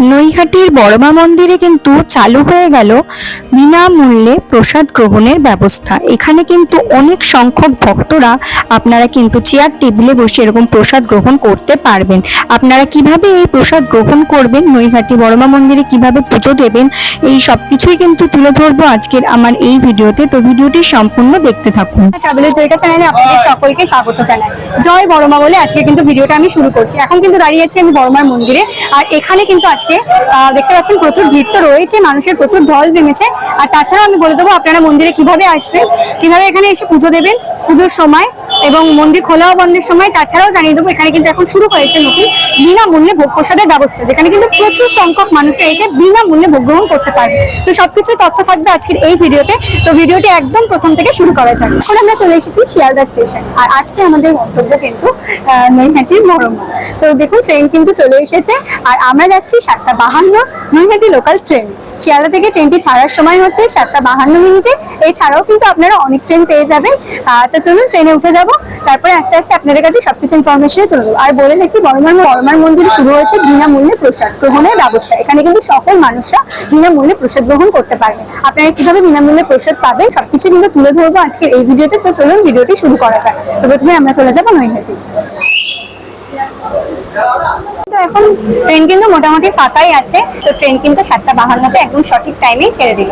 নৈহাটির বড়মা মন্দিরে কিন্তু চালু হয়ে গেল বিনামূল্যে প্রসাদ গ্রহণের ব্যবস্থা। এখানে কিন্তু অনেক সংখ্যক ভক্তরা আপনারা কিন্তু চেয়ার টেবিলে বসে এরকম প্রসাদ গ্রহণ করতে পারবেন। আপনারা কীভাবে এই প্রসাদ গ্রহণ করবেন, নৈহাটি বড়মা মন্দিরে কীভাবে পুজো দেবেন, এই সব কিছুই কিন্তু তুলে ধরবো আজকের আমার এই ভিডিওতে। তো ভিডিওটি সম্পূর্ণ দেখতে থাকুন। আপনাদের সকলকে স্বাগত জানাই। জয় বড়মা বলে আজকে কিন্তু ভিডিওটা আমি শুরু করছি। এখন কিন্তু দাঁড়িয়ে আছি আমি বড়মার মন্দিরে। আর এখানে কিন্তু আজকে আহ, দেখতে পাচ্ছেন প্রচুর ভিড় তো রয়েছে মানুষের প্রচুর ঢল নেমেছে। আর তাছাড়াও আমি বলে দেবো আপনারা মন্দিরে কীভাবে আসবেন কীভাবে এখানে এসে পুজো দেবেন পুজোর সময়। এবং মন্দির খোলা ও বন্ধের সময় তাছাড়াও জানিয়ে দেবো, এখানে কিন্তু এখন শুরু হয়েছে নতুন বিনামূল্যে ভোগ প্রসাদের ব্যবস্থা, যেখানে কিন্তু প্রচুর সংখ্যক মানুষরা এসে বিনামূল্যে ভোগ গ্রহণ করতে পারবে। তো সবকিছু তথ্য থাকবে আজকের এই ভিডিওতে। তো ভিডিওটি একদম প্রথম থেকে শুরু করা যাক। এখন আমরা চলে এসেছি শিয়ালদা স্টেশন। আর আজকে আমাদের গন্তব্য কিন্তু নৈহাটির মরমা তো দেখুন, ট্রেন কিন্তু চলে এসেছে। আর আমরা যাচ্ছি সাতটা বাহান্ন। নৈহাটি লোকাল ট্রেন শিয়ালদা থেকে ট্রেনটি ছাড়ার সময় হচ্ছে সাতটা বাহান্ন মিনিটে। এছাড়াও কিন্তু আপনারা অনেক ট্রেন পেয়ে যাবেন। তো চলুন ট্রেনে উঠে যাব। তারপরে আস্তে আস্তে আপনাদের কাছে সবকিছু ইনফরমেশন তুলে দেবো। আর বলে রাখি বর্মার বর্মার মন্দিরে শুরু হয়েছে বিনামূল্যে প্রসাদ গ্রহণের ব্যবস্থা। এখানে কিন্তু সকল মানুষরা বিনামূল্যে প্রসাদ গ্রহণ করতে পারবে। আপনারা কীভাবে বিনামূল্যে প্রসাদ পাবেন, সবকিছু কিন্তু তুলে ধরবো আজকের এই ভিডিওতে। তো চলুন ভিডিওটি শুরু করা যাক। তো প্রথমে আমরা চলে যাব নৈহাটি। এখন ট্রেন কিন্তু মোটামুটি ফাঁকাই আছে। তো ট্রেন কিন্তু সাতটা বাহান্নতে একদম সঠিক টাইমেই ছেড়ে দিল।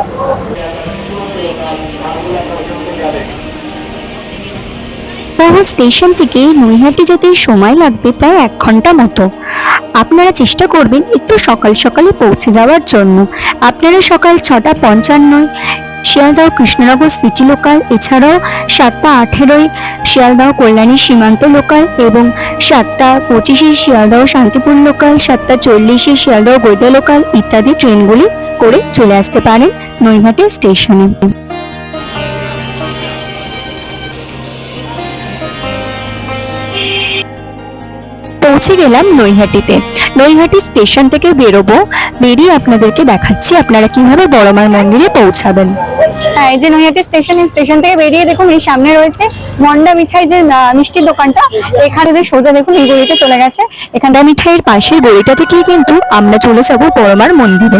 স্টেশন থেকে নৈহাটি যেতে সময় লাগবে প্রায় এক ঘণ্টা মতো। আপনারা চেষ্টা করবেন একটু সকাল সকালে পৌঁছে যাওয়ার জন্য। আপনারা সকাল ছটা পঞ্চান্নয় শিয়ালদাহ কৃষ্ণনগর সিটি লোকাল, এছাড়াও সাতটা আঠেরোয় শিয়ালদাহ কল্যাণী সীমান্ত লোকাল এবং সাতটা পঁচিশে শিয়ালদাহ শান্তিপুর লোকাল, সাতটা চল্লিশে শিয়ালদাহ গৈদা লোকাল ইত্যাদি ট্রেনগুলি করে চলে আসতে পারেন নৈহাটি স্টেশনে। পৌঁছে গেলাম নৈহাটিতে। নৈহাটি স্টেশন থেকে বেরোবো। বেরিয়ে আপনাদেরকে দেখাচ্ছি আপনারা কীভাবে বড়মার মন্দিরে পৌঁছাবেন। এই যে নৈহাটি স্টেশন এই স্টেশন থেকে বেরিয়ে দেখুন এই সামনে রয়েছে মন্ডা মিঠাই যে মিষ্টির দোকানটা। এখানে যে সোজা দেখুন এই গলিতে চলে গেছে। এখানটা মিঠাইয়ের পাশের গলিটা থেকেই কিন্তু আমরা চলে যাব বড়মার মন্দিরে।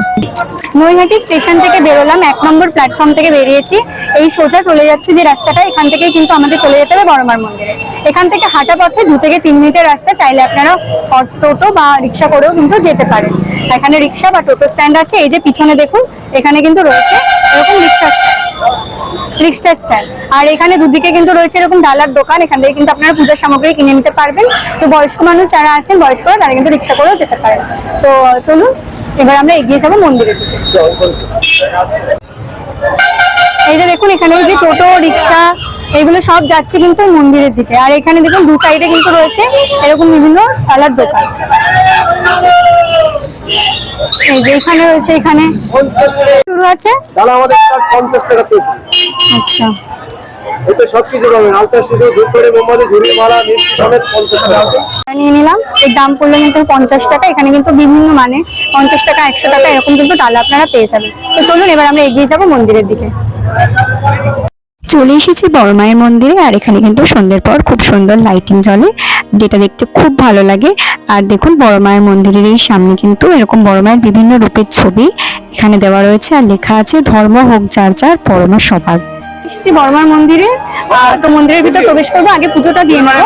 নৈহাটি স্টেশন থেকে বেরোলাম এক নম্বর প্ল্যাটফর্ম থেকে বেরিয়েছি। এই সোজা চলে যাচ্ছে যে রাস্তাটা এখান থেকে কিন্তু আমাদের চলে যেতে হবে বড়মার মন্দিরে। এখান থেকে হাঁটা পথে দু থেকে তিন মিনিটের রাস্তা চাইলে আপনারা অট- টোটো বা রিক্সা করেও কিন্তু যেতে পারেন। এখানে রিক্সা বা টোটো স্ট্যান্ড আছে, এই যে পিছনে দেখুন, এখানে কিন্তু রয়েছে এরকম রিক্সা স্ট্যান্ড। রিক্সা স্ট্যান্ড। আর এখানে দুদিকে কিন্তু রয়েছে এরকম ডালার দোকান, এখান থেকে কিন্তু আপনারা পূজার সামগ্রী কিনে নিতে পারবেন। তো বয়স্ক মানুষ যারা আছেন, বয়স্করা, তারা কিন্তু রিক্সা করেও যেতে পারেন। তো চলুন, এবার আমরা এগিয়ে যাব মন্দিরের দিকে। এই যে দেখুন, এখানে যে টোটো, রিক্সা, এগুলো সব যাচ্ছে কিন্তু মন্দিরের দিকে। আর এখানে দেখুন, দু সাইডে কিন্তু রয়েছে এরকম বিভিন্ন ডালার দোকান। এই যে এখানে রয়েছে এখানে শুরু আছে? তাহলে আমাদের স্টার্ট পঞ্চাশ টাকা পিস আচ্ছা। এতে সব কিছু পাবেন। আলতা সিঁদুর ধূপকাঠি মোমবাতি ঝুড়ি মালা মিষ্টি সমেত পঞ্চাশ টাকা। নিয়ে নিলাম। এর দাম পড়ল কিন্তু পঞ্চাশ টাকা। এখানে কিন্তু বিভিন্ন মানে পঞ্চাশ টাকা একশো টাকা এরকম কিন্তু ডালা আপনারা পেয়ে যাবেন। তো চলুন এবার আমরা এগিয়ে যাব মন্দিরের দিকে। চলে এসেছি বড় মায়ের মন্দিরে, আর এখানে কিন্তু সন্ধ্যের পর খুব সুন্দর লাইটিং জ্বলে, যেটা দেখতে খুব ভালো লাগে। আর দেখুন, বড় মায়ের মন্দিরের এই সামনে কিন্তু এরকম বড় মায়ের বিভিন্ন রূপের ছবি এখানে দেওয়া রয়েছে। আর লেখা আছে, ধর্ম হোক যার যার, পরমা সবার। এসেছি মায়ের মন্দিরে। তো মন্দিরের ভিতর প্রবেশ করব আগে পুজোটা দিয়ে নেব।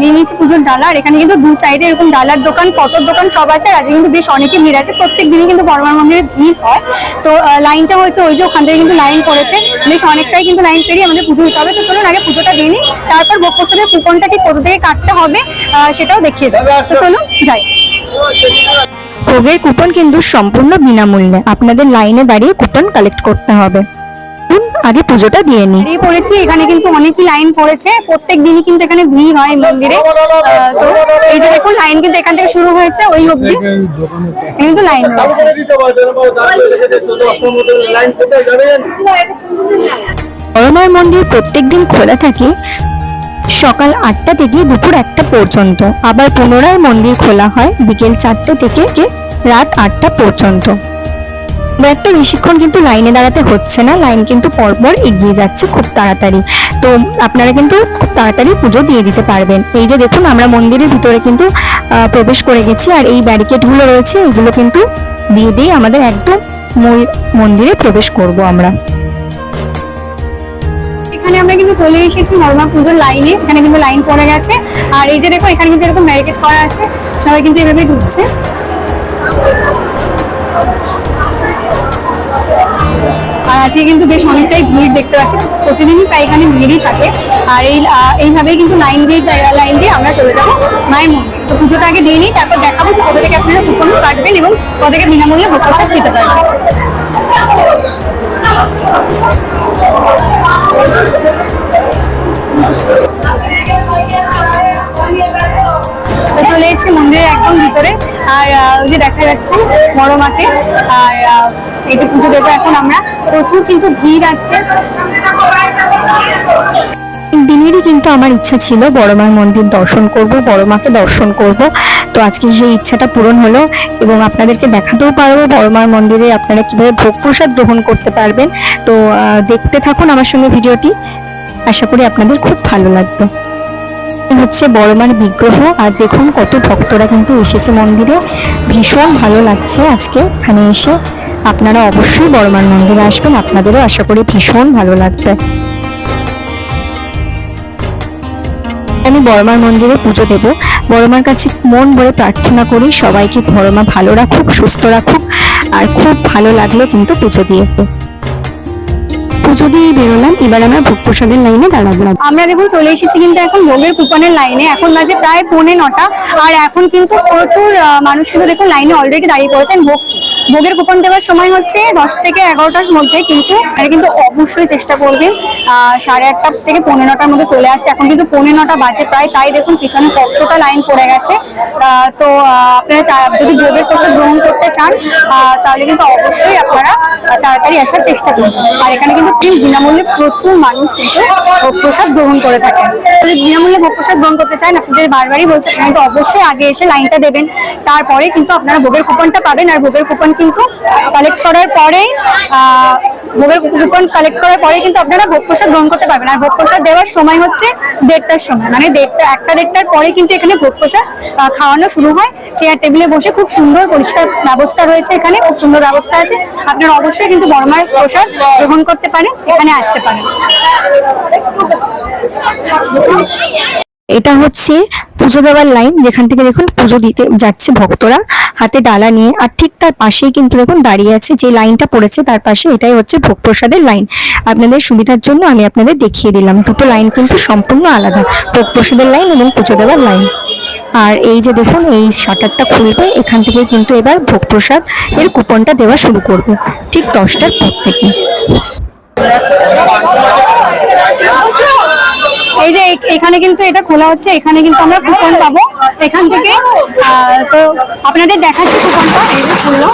নিয়ে নিয়েছি পুজোর ডালা আর এখানে কিন্তু দু সাইডে এরকম ডালার দোকান ফটোর দোকান সব আছে আর আজকে কিন্তু বেশ অনেকই ভিড় আছে। প্রত্যেক দিনই কিন্তু বর্মার মন্দিরে ভিড় হয়। তো লাইনটা হয়েছে ওই যে ওখান থেকে কিন্তু লাইন পড়েছে। বেশ অনেকটাই কিন্তু লাইন পেরিয়ে আমাদের পুজো দিতে হবে। তো চলুন আগে পুজোটা দিয়ে নিই। তারপর ভোগ কুপনটা ঠিক কোথা থেকে কাটতে হবে সেটাও দেখিয়ে দেবো। তো চলুন যাই। ভোগের কুপন কিন্তু সম্পূর্ণ বিনামূল্যে। আপনাদের লাইনে দাঁড়িয়ে কুপন কালেক্ট করতে হবে। আগে পুজোটা দিয়ে নিই। বেরিয়ে পড়েছি এখানে কিন্তু অনেকই লাইন পড়েছে প্রত্যেক দিনই কিন্তু এখানে ভিড় হয় মন্দিরে। তো এই যে দেখুন লাইন কিন্তু এখান থেকে শুরু হয়েছে ওই অবধি। কিন্তু লাইন রয়েছে। মন্দির প্রত্যেকদিন খোলা থাকে সকাল আটটা থেকে দুপুর একটা পর্যন্ত। আবার পুনরায় মন্দির খোলা হয় বিকেল চারটে থেকে রাত আটটা পর্যন্ত। খুব একটা বেশিক্ষণ কিন্তু লাইনে দাঁড়াতে হচ্ছে না, লাইন কিন্তু পরপর এগিয়ে যাচ্ছে খুব তাড়াতাড়ি। তো আপনারা কিন্তু খুব তাড়াতাড়ি পুজো দিয়ে দিতে পারবেন। এই যে দেখুন, আমরা মন্দিরের ভিতরে কিন্তু প্রবেশ করে গেছি, আর এই ব্যারিকেডগুলো রয়েছে, এগুলো কিন্তু দিয়ে দিয়ে আমাদের একদম মূল মন্দিরে প্রবেশ করব আমরা। এখানে আমরা কিন্তু চলে এসেছি মর্মা পুজোর লাইনে, এখানে কিন্তু লাইন পড়ে গেছে। আর এই যে দেখো এখানে কিন্তু এরকম ব্যারিকেড করা আছে, সবাই কিন্তু এভাবে ঢুকছে। আজকে কিন্তু বেশ অনেকটাই ভিড় দেখতে পাচ্ছি। প্রতিদিনই প্রায় এখানে ভিড়ই থাকে। আর এই এইভাবেই কিন্তু লাইন দিয়ে লাইন দিয়ে আমরা চলে যাব মায়ের মন্দির। তো পুজোটা আগে দিয়ে নিই, তারপর দেখাবো যে কোথা থেকে আপনারা কুপন কাটবেন এবং কোথা থেকে বিনামূল্যে ভোগ প্রসাদ দিতে পারবেন। চলে এসেছি মন্দিরের একদম ভিতরে। আর ওই যে দেখা যাচ্ছে বড় মাকে। আর এই যে পুজো দেবো এখন আমরা প্রচুর কিন্তু ভিড় আজকে দিনেরই কিন্তু আমার ইচ্ছা ছিল বড় মার মন্দির দর্শন করব, বড় মাকে দর্শন করব। তো আজকে সেই ইচ্ছাটা পূরণ হলো এবং আপনাদেরকে দেখাতেও পারব বড় মার মন্দিরে আপনারা কীভাবে ভোগ প্রসাদ গ্রহণ করতে পারবেন। তো দেখতে থাকুন আমার সঙ্গে ভিডিওটি। আশা করি আপনাদের খুব ভালো লাগবে। হচ্ছে বড় মার বিগ্রহ, আর দেখুন কত ভক্তরা কিন্তু এসেছে মন্দিরে। ভীষণ ভালো লাগছে আজকে এখানে এসে। আপনারা অবশ্যই বড়মার মন্দিরে আসবেন, আপনাদেরও আশা করি ভীষণ ভালো লাগবে। আমি বড়মার মন্দিরে পুজো দেব। বড়মার কাছে মন ভরে প্রার্থনা করি, সবাইকে বড়মা ভালো রাখুক, সুস্থ রাখুক, আর খুব ভালো লাগল কিন্তু পুজো দিয়ে। পুজো দিয়ে বেরোলাম, এবার আমরা ভোগ প্রসাদের লাইনে দাঁড়াবো। আমরা দেখুন চলে এসেছি কিন্তু এখন ভোগের কুপনের লাইনে। এখন বাজে প্রায় পৌনে নটা, আর এখন কিন্তু প্রচুর মানুষ কিন্তু দেখুন লাইনে অলরেডি দাঁড়িয়ে পড়েছেন। ভোগ ভোগের কুপন দেওয়ার সময় হচ্ছে দশ থেকে এগারোটার মধ্যে কিন্তু এটা কিন্তু অবশ্যই চেষ্টা করবেন। সাড়ে আটটা থেকে পৌনে নটার মধ্যে চলে আসতে এখন কিন্তু পৌনে নটা বাজে প্রায়, তাই দেখুন পিছনে কতটা লাইন পড়ে গেছে। তো আপনারা যদি ভোগের প্রসাদ গ্রহণ করতে চান তাহলে কিন্তু অবশ্যই আপনারা তাড়াতাড়ি আসার চেষ্টা করবেন আর এখানে কিন্তু বিনামূল্যে প্রচুর মানুষ কিন্তু প্রসাদ গ্রহণ করে থাকেন। যদি বিনামূল্যে ভোগ প্রসাদ গ্রহণ করতে চান, আপনাদের বারবারই বলছে, আপনারা কিন্তু অবশ্যই আগে এসে লাইনটা দেবেন। তারপরে কিন্তু আপনারা ভোগের কুপনটা পাবেন। আর ভোগের কুপন কিন্তু কালেক্ট করার পরেই ভোগের কুপন কালেক্ট করার পরেই কিন্তু আপনারা ভোগ প্রসাদ গ্রহণ করতে পারবেন। আর ভোগ প্রসাদ দেওয়ার সময় হচ্ছে দেড়টার সময়। মানে দেড়টা, একটা দেড়টার পরে কিন্তু এখানে ভোগ প্রসাদ খাওয়ানো শুরু হয়। চেয়ার টেবিলে বসে খুব সুন্দর পরিষ্কার ব্যবস্থা রয়েছে এখানে, খুব সুন্দর ব্যবস্থা আছে। আপনারা অবশ্যই কিন্তু বড়মার প্রসাদ গ্রহণ করতে পারেন, এখানে আসতে পারেন। এটা হচ্ছে পুজো দেওয়ার লাইন, যেখান থেকে দেখুন পুজো দিতে যাচ্ছে ভক্তরা, হাতে ডালা নিয়ে। আর ঠিক তার পাশেই কিন্তু দেখুন দাঁড়িয়ে আছে যে লাইনটা পড়েছে, তার পাশে এটাই হচ্ছে ভোগ প্রসাদের লাইন। আপনাদের সুবিধার জন্য আমি আপনাদের দেখিয়ে দিলাম। দুটো লাইন কিন্তু সম্পূর্ণ আলাদা ভোগ প্রসাদের লাইন এবং পুজো দেওয়ার লাইন। আর এই যে দেখুন, এই শাটারটা খুলবে, এখান থেকে কিন্তু এবার ভোগ প্রসাদ এর কুপনটা দেওয়া শুরু করবে, ঠিক দশটার পর থেকে। এখানে কিন্তু এটা খোলা হচ্ছে। এখানে কিন্তু আমরা কুপন পাবো। এখান থেকে তো আপনাদের দেখাচ্ছি কুপনটা এই খুললো।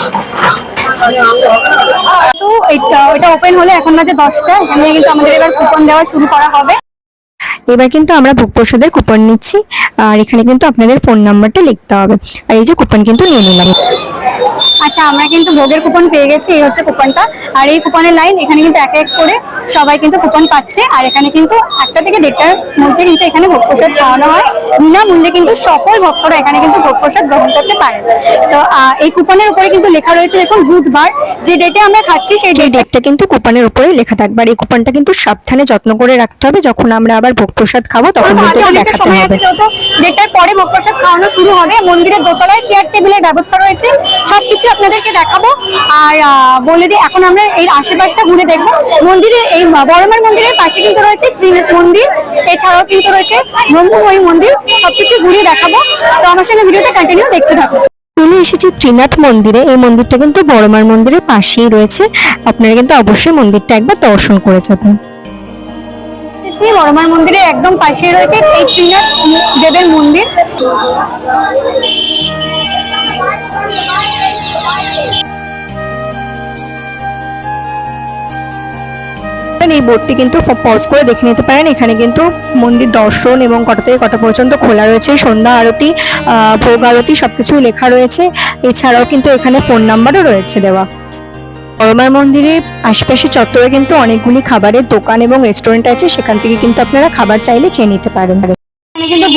তো এটা এটা ওপেন হলে এখন বাজে দশটা। এখানে কিন্তু আমাদের এবার কুপন দেওয়া শুরু করা হবে। এবার কিন্তু আমরা ভোগ প্রসাদের কুপন নিচ্ছি। আর এখানে কিন্তু আপনাদের ফোন নাম্বারটা লিখতে হবে। আর এই যে কুপন কিন্তু নিয়ে নিলাম। আচ্ছা আমরা কিন্তু ভোগের কুপন পেয়ে গেছি এই হচ্ছে কুপনটা আর এই কুপনের লাইন এখানে কিন্তু এক এক করে সবাই কিন্তু কুপন পাচ্ছে। আর এখানে কিন্তু একটা থেকে দেড়টার মধ্যে কিন্তু এখানে ভোগ প্রসাদ খাওয়ানো হয়। বিনামূল্যে কিন্তু সকল ভক্তরা এখানে কিন্তু ভোগ প্রসাদ গ্রহণ করতে পারে। তো এই কুপনের উপরে কিন্তু লেখা রয়েছে দেখুন বুধবার। যে ডেটে আমরা খাচ্ছি সেই ডেটটা কিন্তু কুপনের উপরে লেখা থাকবে। আর এই কুপনটা কিন্তু সাবধানে যত্ন করে রাখতে হবে। যখন আমরা আবার ভোগ প্রসাদ খাব তখন কিন্তু দেখাতে সময় হবে। দেড়টার পরে ভোগ প্রসাদ খাওয়ানো শুরু হবে। মন্দিরের দোতলায় চেয়ার টেবিলের ব্যবস্থা রয়েছে। সবকিছু আপনাদেরকে দেখাবো। আর বলে দিই এখন আমরা এই আশেপাশটা ঘুরে দেখব। মন্দিরের এই বড়মার মন্দিরের পাশে কিন্তু রয়েছে ত্রিনাথ মন্দির। এছাড়াও কিন্তু রয়েছে ব্রহ্মময়ী মন্দির। সবকিছু ঘুরিয়ে দেখাবো। তো আমার সঙ্গে ভিডিওটা কন্টিনিউ দেখতে থাকো। চলে এসেছি ত্রিনাথ মন্দিরে। এই মন্দিরটা কিন্তু বড়মার মন্দিরের পাশেই রয়েছে। আপনারা কিন্তু অবশ্যই মন্দিরটা একবার দর্শন করে যাবেন। এসেছি বড়মার মন্দিরের একদম পাশে রয়েছে এই ত্রিনাথ দেবের মন্দির। এই বোর্ডটি কিন্তু পজ করে দেখে নিতে পারেন। এখানে কিন্তু মন্দির দর্শন এবং কটা থেকে কটা পর্যন্ত খোলা রয়েছে। সন্ধ্যা আরতি ভোগ আরতি সবকিছু লেখা রয়েছে। এছাড়াও কিন্তু এখানে ফোন নাম্বারও রয়েছে দেওয়া। বড়মার মন্দিরের আশেপাশে চত্বরে কিন্তু অনেকগুলি খাবারের দোকান এবং রেস্টুরেন্ট আছে। সেখান থেকে কিন্তু আপনারা খাবার চাইলে খেয়ে নিতে পারেন।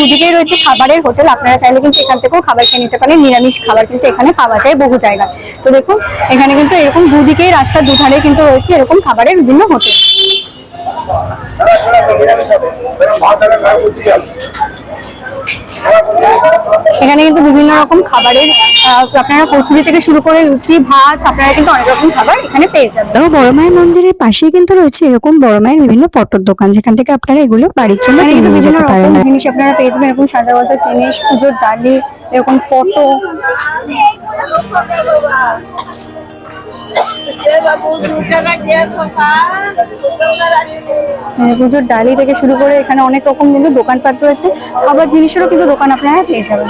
দুদিকেই রয়েছে খাবারের হোটেল আপনারা চাইলে কিন্তু এখান থেকেও খাবার খেয়ে নিতে পারেন নিরামিষ খাবার কিন্তু এখানে পাওয়া যায় বহু জায়গায় তো দেখুন এখানে কিন্তু এরকম দুদিকেই রাস্তার দুধারে কিন্তু রয়েছে এরকম খাবারের বিভিন্ন হোটেল এখানে কিন্তু বিভিন্ন রকম খাবারের আপনারা কচুরি থেকে শুরু করে লুচি ভাত আপনারা কিন্তু অনেক রকম খাবার এখানে পেয়ে যাবেন। বড় মায়ের মন্দিরের পাশেই কিন্তু রয়েছে এরকম বড় মায়ের বিভিন্ন পটর দোকান যেখান থেকে আপনারা এগুলো বাড়ির জন্য কিনে নিয়ে যেতে পারেন। জিনিস আপনারা পেয়ে যাবেন এরকম সাজা বাজা জিনিস পুজোর ডালি এরকম ফটো। পুজোর ডালি থেকে শুরু করে এখানে অনেক রকম কিন্তু দোকানপাট রয়েছে। খাবার জিনিসেরও কিন্তু দোকান আপনারা পেয়ে যাবেন।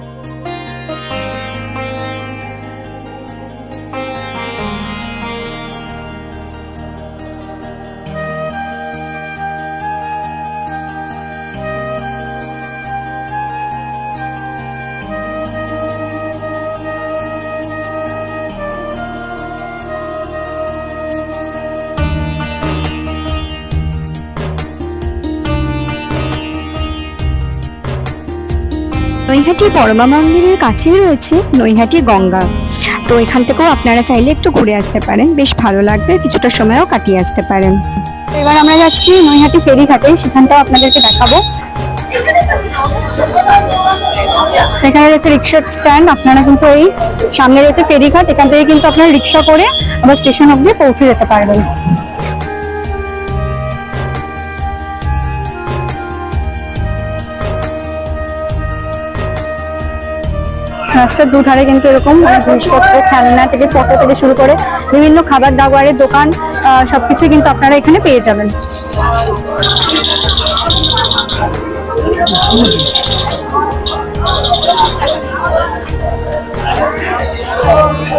নৈহাটি পরমা মন্দিরের কাছেই রয়েছে নৈহাটি গঙ্গা। তো এখান থেকেও আপনারা চাইলে একটু ঘুরে আসতে পারেন। বেশ ভালো লাগবে, কিছুটা সময়ও কাটিয়ে আসতে পারেন। এবার আমরা যাচ্ছি নৈহাটি ফেরিঘাটে, সেখানটাও আপনাদেরকে দেখাবো। এখানে রয়েছে রিক্সার স্ট্যান্ড, আপনারা কিন্তু এই সামনে রয়েছে ফেরিঘাট, এখান থেকে কিন্তু আপনারা রিক্সা করে আবার স্টেশন অব্দি পৌঁছে যেতে পারবেন। রাস্তার দুধারে কিন্তু এরকম মানে জিনিসপত্র খেলনা থেকে ফটো থেকে শুরু করে বিভিন্ন খাবার দাবারের দোকান আহ, সবকিছুই কিন্তু আপনারা এখানে পেয়ে যাবেন।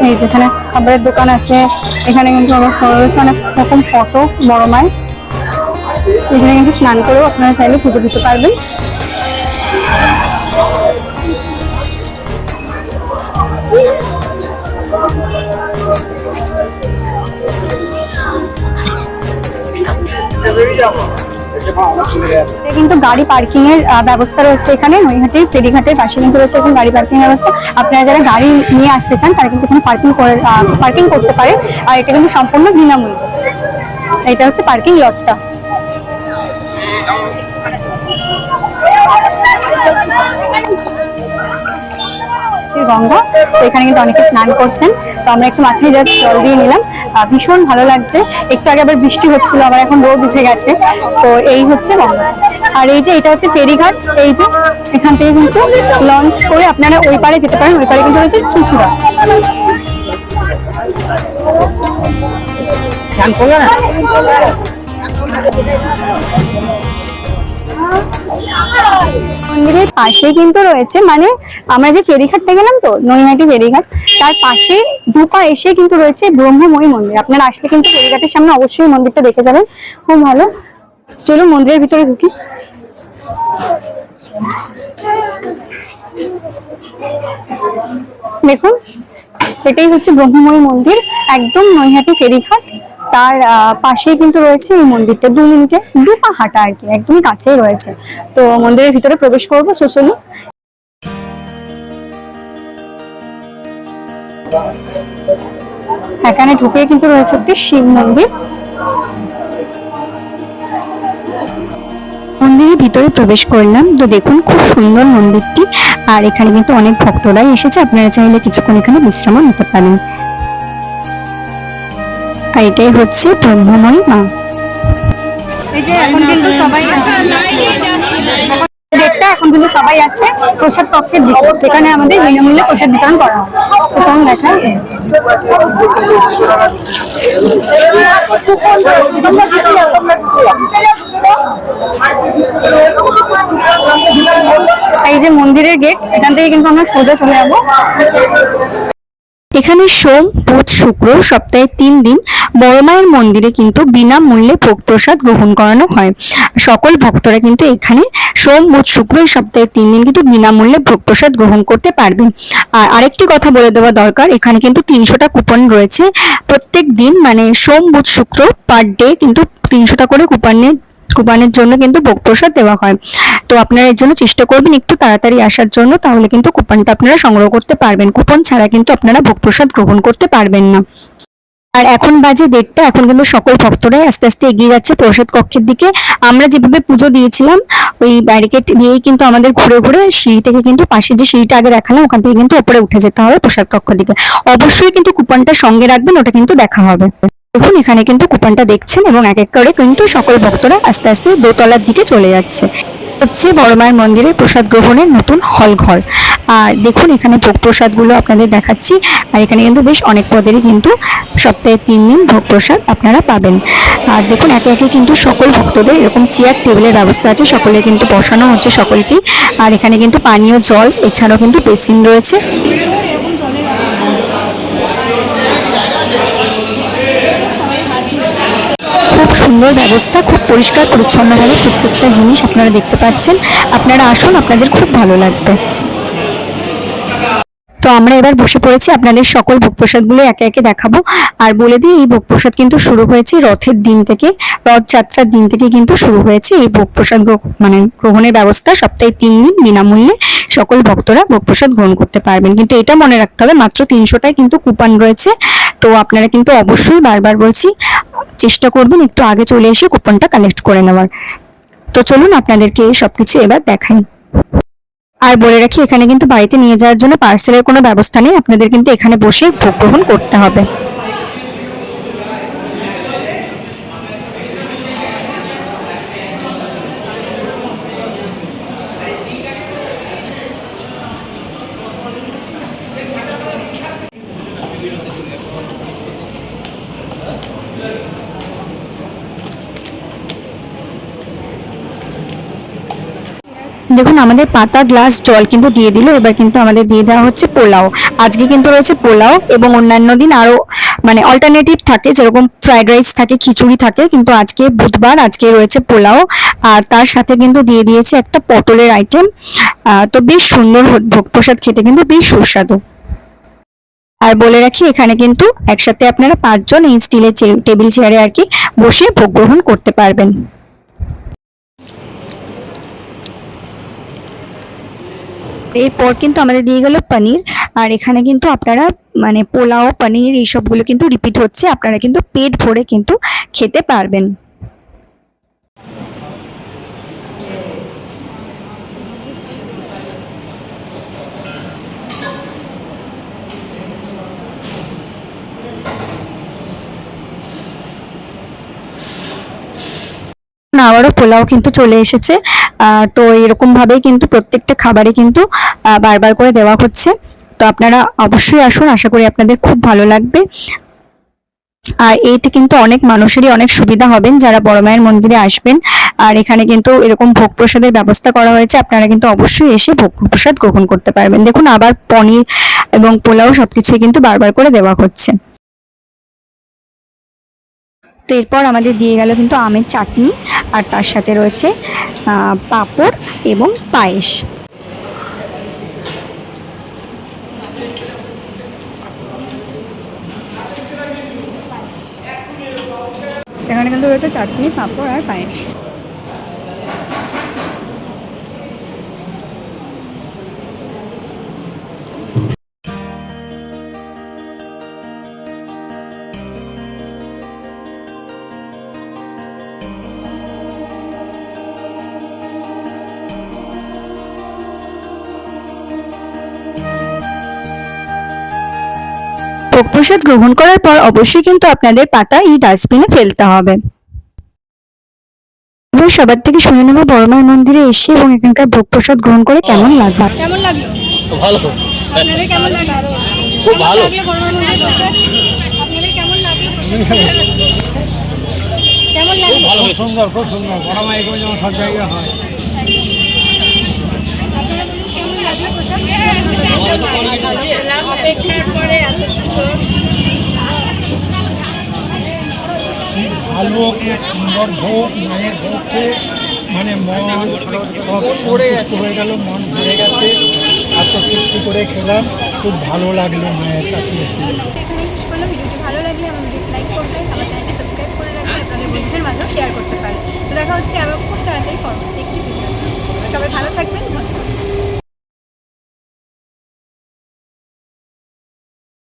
এই যেখানে খাবারের দোকান আছে এখানে কিন্তু অনেক রয়েছে অনেক রকম ফটো বড় মায় এখানে কিন্তু স্নান করেও আপনারা চাইলে পুজো দিতে পারবেন। কিন্তু গাড়ি পার্কিং এর ব্যবস্থা রয়েছে এখানে। নৈহাটির ফেরিঘাটের পাশে কিন্তু রয়েছে এখন গাড়ি পার্কিং এর ব্যবস্থা। আপনারা যারা গাড়ি নিয়ে আসতে চান, তারা কিন্তু এখানে পার্কিং করে পার্কিং করতে পারে। আর এটা কিন্তু সম্পূর্ণ বিনামূল্যে। এটা হচ্ছে পার্কিং লটটা গঙ্গা, এখানে কিন্তু অনেকে স্নান করছেন। তো আমরা একটু মাথায় জাস্ট জল দিয়ে নিলাম। ভীষণ ভালো লাগছে। একটু আগে আবার বৃষ্টি হচ্ছিল আবার এখন রোদ উঠে গেছে। তো এই হচ্ছে গঙ্গা আর এই যে এটা হচ্ছে ফেরিঘাট। এই যে এখান থেকে কিন্তু লঞ্চ করে আপনারা ওই পারে যেতে পারেন। ওই পারে কিন্তু রয়েছে চুচুড়া। মন্দিরের পাশে কিন্তু রয়েছে মানে আমরা যে ফেরিঘাটটা গেলাম তো নৈহাটি ফেরিঘাট তার পাশে দুপা এসে কিন্তু রয়েছে ব্রহ্মময়ী মন্দির। আপনারা আসলে কিন্তু ফেরিঘাটের সামনে অবশ্যই মন্দিরটা দেখে যাবেন। খুব ভালো। চলুন মন্দিরের ভিতরে ঢুকি। দেখুন, এটাই হচ্ছে ব্রহ্মময়ী মন্দির। একদম নৈহাটি ফেরিঘাট। তার পাশেই কিন্তু রয়েছে এই মন্দিরটা। দু মিনিটে দু পা হাঁটা আর কি, একদমই কাছেই রয়েছে। তো মন্দিরের ভিতরে প্রবেশ করব। তো চলুন এখানে ঢুকে কিন্তু রয়েছে একটি শিব মন্দির। মন্দিরের ভিতরে প্রবেশ করলাম। তো দেখুন খুব সুন্দর মন্দিরটি। আর এখানে কিন্তু অনেক ভক্তরাই এসেছে। আপনারা চাইলে কিছুক্ষণ এখানে বিশ্রামও নিতে পারেন। আর এটাই হচ্ছে ব্রহ্মময়ী মা। এই যে এখন কিন্তু সবাই ডেটটা এখন কিন্তু সবাই যাচ্ছে প্রসাদ কক্ষের দিকে যেখানে আমাদের বিনামূল্যে প্রসাদ বিতরণ করা হয়। তো দেখা এই যে মন্দিরের গেট, এখান থেকে কিন্তু আমরা সোজা চলে যাব। এখানে সোম, বুধ, শুক্র সপ্তাহে তিন দিন বড় মায়ের মন্দিরে কিন্তু বিনামূল্যে ভোগ প্রসাদ গ্রহণ করানো হয়। সকল ভক্তরা কিন্তু এখানে সোম, বুধ, শুক্র এই সপ্তাহে তিন দিন কিন্তু বিনামূল্যে ভোগ প্রসাদ গ্রহণ করতে পারবেন। আর আরেকটি কথা বলে দেওয়া দরকার, এখানে কিন্তু তিনশোটা কুপন রয়েছে। প্রত্যেক দিন মানে সোম, বুধ, শুক্র পার ডে কিন্তু তিনশোটা করে কুপনে, কুপনের জন্য কিন্তু ভোগ প্রসাদ দেওয়া হয়। তো আপনারা এর জন্য চেষ্টা করবেন একটু তাড়াতাড়ি আসার জন্য, তাহলে কিন্তু কুপনটা আপনারা সংগ্রহ করতে পারবেন। কুপন ছাড়া কিন্তু আপনারা ভোগ প্রসাদ গ্রহণ করতে পারবেন না। আর এখন বাজে দেড়টা, এখন কিন্তু সকল ভক্তরাই আস্তে আস্তে এগিয়ে যাচ্ছে প্রসাদ কক্ষের দিকে। আমরা যেভাবে পুজো দিয়েছিলাম, ওই ব্যারিকেড দিয়েই কিন্তু আমাদের ঘুরে ঘুরে সিঁড়ি থেকে কিন্তু পাশে যে সিঁড়িটা আগে দেখালাম, ওখান থেকে কিন্তু ওপরে উঠে যেতে হবে প্রসাদ কক্ষের দিকে। অবশ্যই কিন্তু কুপনটা সঙ্গে রাখবেন, ওটা কিন্তু দেখা হবে। দেখুন এখানে কিন্তু কুপনটা দেখছেন এবং এক এক করে কিন্তু সকল ভক্তরা আস্তে আস্তে দোতলার দিকে চলে যাচ্ছে। হচ্ছে বড় মায়ের মন্দিরের প্রসাদ গ্রহণের নতুন হল ঘর আর দেখুন এখানে ভোগ প্রসাদগুলো আপনাদের দেখাচ্ছি। আর এখানে কিন্তু বেশ অনেক পদেরই কিন্তু সপ্তাহে তিন দিন ভোগ প্রসাদ আপনারা পাবেন। আর দেখুন একে একে কিন্তু সকল ভক্তদের এরকম চেয়ার, টেবিলের ব্যবস্থা আছে। সকলে কিন্তু বসানো হচ্ছে সকলকেই। আর এখানে কিন্তু পানীয় জল, এছাড়াও কিন্তু বেসিন রয়েছে। সুন্দর ব্যবস্থা, খুব পরিষ্কার, পরিচ্ছন্নভাবে প্রত্যেকটা জিনিস আপনারা দেখতে পাচ্ছেন। আপনারা আসুন, আপনাদের খুব ভালো লাগবে। তো আমরা এবার বসে পড়েছি আপনাদের সকল ভোগ প্রসাদগুলো একে একে দেখাবো। আর বলে দিই, এই ভোগ প্রসাদ কিন্তু শুরু হয়েছে রথের দিন থেকে। রথযাত্রার দিন থেকে কিন্তু শুরু হয়েছে এই ভোগ প্রসাদ মানে গ্রহণের ব্যবস্থা সপ্তাহে তিন দিন বিনামূল্যে। সকল ভক্তরা ভোগ প্রসাদ গ্রহণ করতে পারবেন। কিন্তু এটা মনে রাখতে হবে, মাত্র তিনশোটাই কিন্তু কুপন রয়েছে। তো আপনারা কিন্তু অবশ্যই বারবার বলছি চেষ্টা করবেন একটু আগে চলে এসে কুপনটা কালেক্ট করে নেওয়ার। তো চলুন আপনাদেরকে সবকিছু এবার দেখাই। আর বলে রাখি, এখানে কিন্তু বাড়িতে নিয়ে যাওয়ার জন্য পার্সেলের কোনো ব্যবস্থা নেই। আপনাদের কিন্তু এখানে বসে ভোগ গ্রহণ করতে হবে। দেখুন, আমাদের পাতা গ্লাস জল কিন্তু দিয়ে দিল, এবার কিন্তু আমাদের দিয়ে দেওয়া হচ্ছে পোলাও। আজকে কিন্তু রয়েছে পোলাও এবং অন্যান্য দিন আরও মানে অল্টারনেটিভ থাকে, যেরকম ফ্রাইড রাইস থাকে, খিচুড়ি থাকে, কিন্তু আজকে বুধবার, আজকে রয়েছে পোলাও। আর তার সাথে কিন্তু দিয়ে দিয়েছে একটা পটলের আইটেম তো বেশ সুন্দর ভোগ প্রসাদ খেতে কিন্তু বেশ সুস্বাদু। আর বলে রাখি, এখানে কিন্তু একসাথে আপনারা পাঁচজন এই স্টিলের টেবিল চেয়ারে আর কি বসে ভোগ গ্রহণ করতে পারবেন। এরপর কিন্তু আমাদের দিয়ে গেল পনির। আর এখানে কিন্তু আপনারা মানে পোলাও, পনির, এইসবগুলো কিন্তু রিপিট হচ্ছে। আপনারা কিন্তু পেট ভরে কিন্তু খেতে পারবেন না, আবারও পোলাও কিন্তু চলে এসেছে। তো এরকম ভাবেই কিন্তু প্রত্যেকটা খাবারে কিন্তু বারবার করে দেওয়া হচ্ছে। তো আপনারা অবশ্যই আসুন, আশা করি আপনাদের খুব ভালো লাগবে। আর এইতে কিন্তু অনেক মানুষেরই অনেক সুবিধা হবেন যারা বড় মায়ের মন্দিরে আসবেন। আর এখানে কিন্তু এরকম ভোগ প্রসাদের ব্যবস্থা করা হয়েছে। আপনারা কিন্তু অবশ্যই এসে ভোগ প্রসাদ গ্রহণ করতে পারবেন। দেখুন, আবার পনির এবং পোলাও সবকিছুই কিন্তু বারবার করে দেওয়া হচ্ছে। তো এরপর আমাদের দিয়ে গেল কিন্তু আমের চাটনি। আর তার সাথে রয়েছে পাপড় এবং পায়েস। এখানে কিন্তু রয়েছে চাটনি পাপড় আর পায়েস। ভোগ প্রসাদ গ্রহণ করার পর অবশ্যই কিন্তু আপনাদের পাতা এই ডাস্টবিনে ফেলতে হবে। এবার সবার থেকে শুনে নেব বড়মার মন্দিরে এসে এবং এখানকার ভোগ প্রসাদ গ্রহণ করে কেমন লাগল? কেমন লাগল? ভালো। আপনাদের কেমন লাগল? খুব ভালো। লাগল বড়মার মন্দিরে বসে আপনাদের কেমন লাগল কেমন লাগল? ভালো সুন্দর খুব সুন্দর। বড় মা এগুলো যেমন সব জায়গায় হয় আপনারা বলুন কেমন লাগল প্রসাদ অপেক্ষার পরে এত সুন্দর ভোগ মায়ের ভোগকে মানে মন সব সন্তুষ্ট হয়ে গেল মন ভরে গেছে। এত তৃপ্তি করে খেলাম খুব ভালো লাগল মায়ের কাছে এসে। ভালো লাগলে আমার লাইক করবেন আমার চ্যানেলটি সাবস্ক্রাইব করে রাখবেন আপনাদের বন্ধুদের মাঝেও শেয়ার করতে পারেন। তো দেখা হচ্ছে আবার খুব তাড়াতাড়ি পরবর্তী একটি ভিডিও সবাই ভালো থাকবেন ধন্যবাদ।